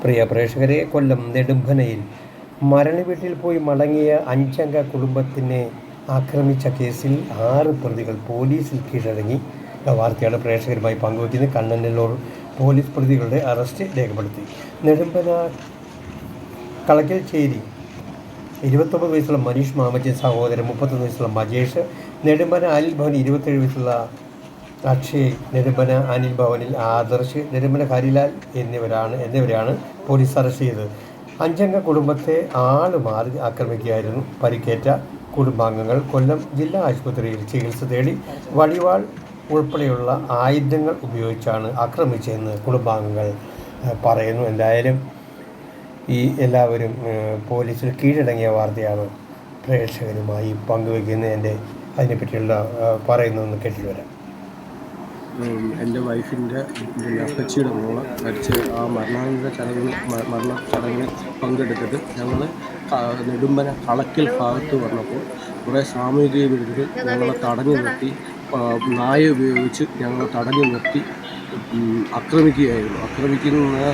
പ്രിയ പ്രേക്ഷകരെ കൊല്ലം നെടുമ്പനയിൽ മരണ വീട്ടിൽ പോയി മടങ്ങിയ അഞ്ചംഗ കുടുംബത്തിനെ ആക്രമിച്ച കേസിൽ ആറ് പ്രതികൾ പോലീസിൽ കീഴടങ്ങി. വാർത്തയാണ് പ്രേക്ഷകരുമായി പങ്കുവയ്ക്കുന്നത്. കണ്ണനല്ലൂർ പോലീസ് പ്രതികളുടെ അറസ്റ്റ് രേഖപ്പെടുത്തി. നെടുമ്പന കളക്കൽശ്ശേരി ഇരുപത്തൊമ്പത് വയസ്സുള്ള മനീഷ് മാമച്ചൻ സഹോദരൻ മുപ്പത്തൊന്ന് വയസ്സുള്ള മജേഷ് നെടുമ്പന അൽഭവൻ ഭവൻ ഇരുപത്തേഴ് വയസ്സുള്ള അക്ഷയ് നെടുമ്പന അനിൽ ഭവനിൽ ആദർശ് നെടുമ്പന ഹരിലാൽ എന്നിവരാണ് എന്നിവരെയാണ് പോലീസ് അറസ്റ്റ് ചെയ്തത്. അഞ്ചംഗ കുടുംബത്തെ ആൾ മാറി ആക്രമിക്കുകയായിരുന്നു. പരിക്കേറ്റ കുടുംബാംഗങ്ങൾ കൊല്ലം ജില്ലാ ആശുപത്രിയിൽ ചികിത്സ തേടി വടിവാൾ ഉൾപ്പെടെയുള്ള ആയുധങ്ങൾ ഉപയോഗിച്ചാണ് ആക്രമിച്ചതെന്ന് കുടുംബാംഗങ്ങൾ പറയുന്നു. എന്തായാലും ഈ എല്ലാവരും പോലീസിൽ കീഴടങ്ങിയ വാർത്തയാണ് പ്രേക്ഷകരുമായി പങ്കുവയ്ക്കുന്നതിന്റെ അതിനെപ്പറ്റിയുള്ള പറയുന്നതെന്ന് കേട്ടിട്ട് വരാം. എന്റെ വൈഫിന്റെ അപ്പച്ചിയുടെ മോൾ മരിച്ച് ആ മരണാനന്തര ചടങ്ങിൽ മരണ ചടങ്ങിൽ പങ്കെടുത്തിട്ട് ഞങ്ങൾ നെടുമ്പന കളക്കിൽ ഭാഗത്ത് വന്നപ്പോൾ കുറേ സാമൂഹിക വിരുദ്ധർ ഞങ്ങളെ തടഞ്ഞു നിർത്തി നായ ഉപയോഗിച്ച് ഞങ്ങളെ തടഞ്ഞു നിർത്തി ആക്രമിക്കുകയായിരുന്നു. ആക്രമിക്കുന്ന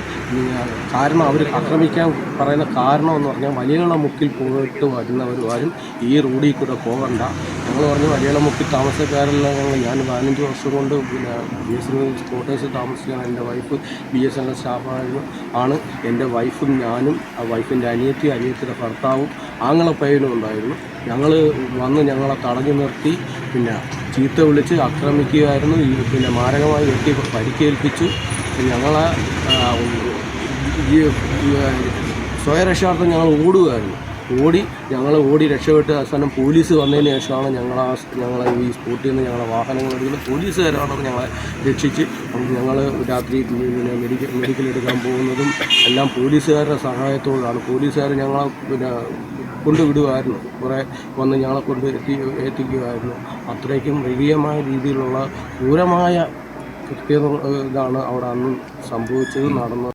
കാരണം അവർ ആക്രമിക്കാൻ പറയുന്ന കാരണം എന്ന് പറഞ്ഞാൽ മലയാള മുക്കിൽ പോയിട്ട് വരുന്നവരും ഈ റോഡിൽ കൂടെ പോകണ്ട. ഞങ്ങൾ പറഞ്ഞു മലയാള മുക്കിൽ താമസക്കാരല്ല ഞങ്ങൾ ഞാൻ പതിനഞ്ച് വർഷം കൊണ്ട് പിന്നെ ബി എസ് എൻ എൽ ക്വാർട്ടേഴ്സിൽ താമസിക്കുകയാണ്. എന്റെ wife B S N L സ്റ്റാഫായിരുന്നു ആണ്. എന്റെ വൈഫും ഞാനും ആ വൈഫിന്റെ അനിയത്തി അനിയത്തിയുടെ ഭർത്താവും ആങ്ങളെ പയ്യനും ഉണ്ടായിരുന്നു. ഞങ്ങൾ വന്ന് ഞങ്ങളെ തടഞ്ഞു നിർത്തി. പിന്നെ ചീത്ത വിളിച്ച് ആക്രമിക്കുകയായിരുന്നു. ഈ പിന്നെ മാരകമായി വെട്ടി പരിക്കേൽപ്പിച്ചു. ഈ, സ്വയരക്ഷാർത്ഥം ഞങ്ങൾ ഓടുകയായിരുന്നു. ഓടി ഞങ്ങൾ ഓടി രക്ഷപ്പെട്ട് അവസാനം പോലീസ് വന്നതിന് ശേഷമാണ് ഞങ്ങൾ ആ ഞങ്ങളെ ഈ സ്പോട്ടിൽ നിന്ന് ഞങ്ങളെ വാഹനങ്ങൾ എടുക്കുന്നത് പോലീസുകാരാണ് ഞങ്ങളെ രക്ഷിച്ച് ഞങ്ങൾ രാത്രി പിന്നെ മെഡിക്കൽ മെഡിക്കൽ എടുക്കാൻ പോകുന്നതും എല്ലാം പോലീസുകാരുടെ സഹായത്തോടാണ്. പോലീസുകാർ ഞങ്ങളെ പിന്നെ കൊണ്ടുവിടുമായിരുന്നു കുറേ വന്ന് ഞങ്ങളെ കൊണ്ട് എത്തി എത്തിക്കുമായിരുന്നു അത്രയ്ക്കും വലിയമായ രീതിയിലുള്ള ക്രൂരമായ കൃത്യ ഇതാണ് അവിടെ അന്ന് സംഭവിച്ചത് നടന്നത്.